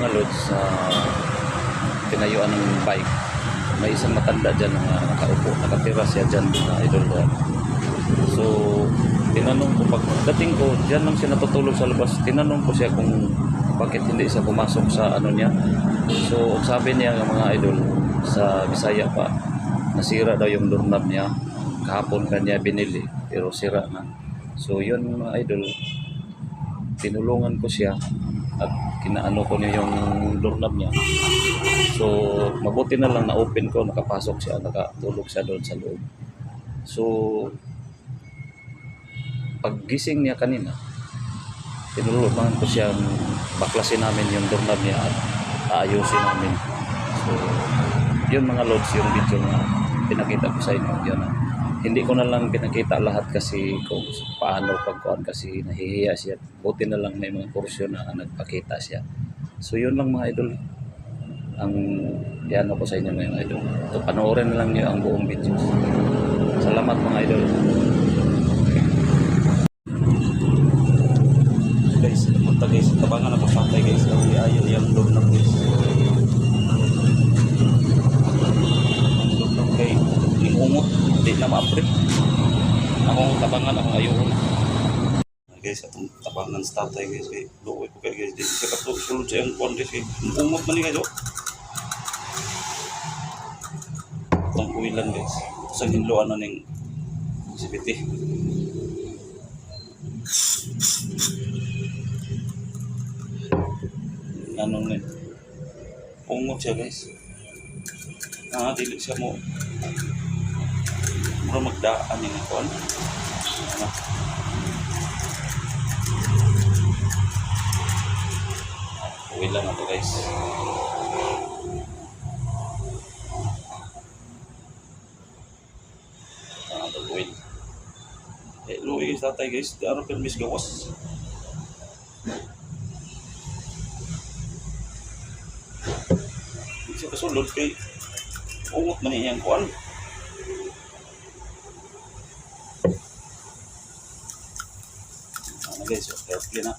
mga lods sa pinayuan ng bike. May isang matanda dyan na nakaupo, nakatira siya dyan na idol ko. So, tinanong ko, pag dating ko, dyan lang siya natutulog sa labas, tinanong ko siya kung bakit hindi siya pumasok sa ano niya. So, sabi niya ng mga idol, sa Bisaya pa, nasira daw yung doorknob niya. Kahapon kanya binili, pero sira na. So, yun mga idol, tinulungan ko siya at kinaano ko niya yung doorknob niya. So, mabuti na lang na-open ko, nakapasok siya, nakatulog siya doon sa loob. So, paggising niya kanina, tinulungan ko siyang baklasin namin yung doorknob niya at aayusin namin. So, yun mga lods, yung video na pinakita ko sa inyo. Yun, ah. Hindi ko na lang pinakita lahat kasi kung paano pagkuhan kasi nahihiya siya. Buti na lang may mga kursyo na nagpakita siya. So, yun lang mga idol ang yan ko sa inyo ngayon idol. So, panoorin na lang niyo ang buong video. Salamat mga idol. Guys, punta guys. Tabangan ako patay guys. Kasi ayaw yung loob na guys. Ang loob na kay imungot. Hindi na ma-approve. Ako tabangan ako ayaw ko. Guys, atong tabangan sa tatay guys. Kay luoy ko kay guys. Di siya katulog sa yung kwan guys. Kay umungot man ni guys. Itong uwilan guys. Sa ginluan na ning sibiti. Ganun na Pungot siya guys. Ah, dili siya mo. Mura magdaan yung kon. Uwi lang ako guys. Ah, ito uwi. Eh, luwi guys, tatay guys. Di araw permis gawas. Siya kasulod kay ungot man iyang kuan. Guys, so, carefully na.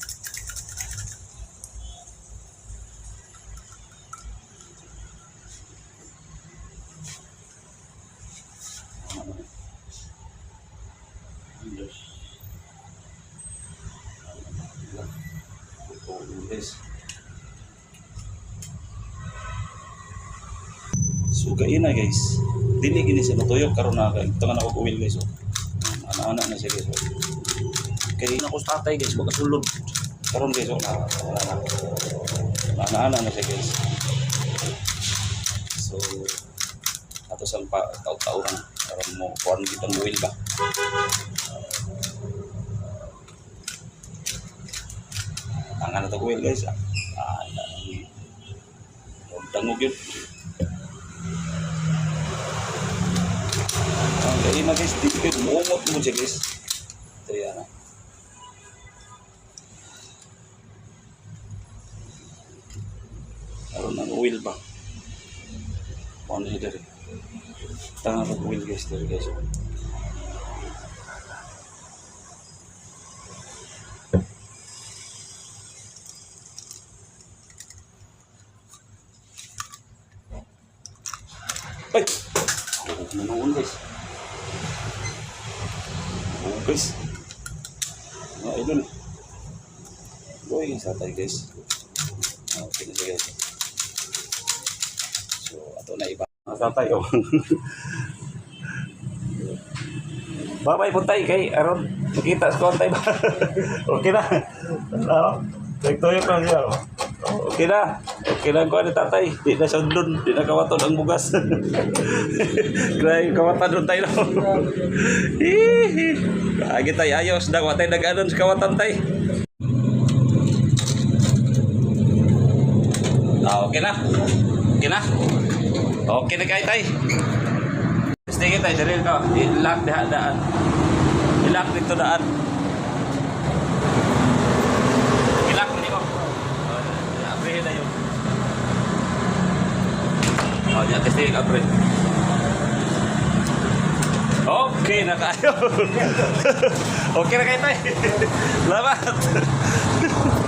So kaina guys. Dili gini siya natuyo karon na kay tangan ako uwil guys. Oh. Ana-ana na siya guys. Oh. Kay na ko sa tatay guys, baka sulod. Karon guys, oh, na wala na. Na siya guys. So ato sang pa taw-taw na karon mo kuan kitang uwil ba. Tangan na to uwil guys. Ah, ah, dangog yun. Ang galing na guys, di ko umot mo siya guys. Ito yan ah. Oil ba? Paano siya dari? Tanga ng oil guys, dari guys. Ay! Ako manoon guys. Oo guys. Mga idol. Boy, sa tayo guys. Ah, Okay na siya guys. Ato na iba. Nasa tayo. Babay po tayo kay Aron. Makita sa kontay ba? okay na. Ano? Nagtuyok lang siya. oh. Okay na. Okay na ko ni tatay. Di na siya doon. Di na kawaton ang bugas. Grabe kawatan doon tayo. Agi tayo ayos. Daw tayo nag-anon sa kawatan tayo. Ah, okay na. Okay na. Okay na kayo tayo. Sige tayo, dali ka. I-lock diha daan. I-lock dito daan. I-lock mo nito. Aprehin na yun. Oh, diyan kasi apre. Okay na kayo. okay na kayo tayo. Salamat.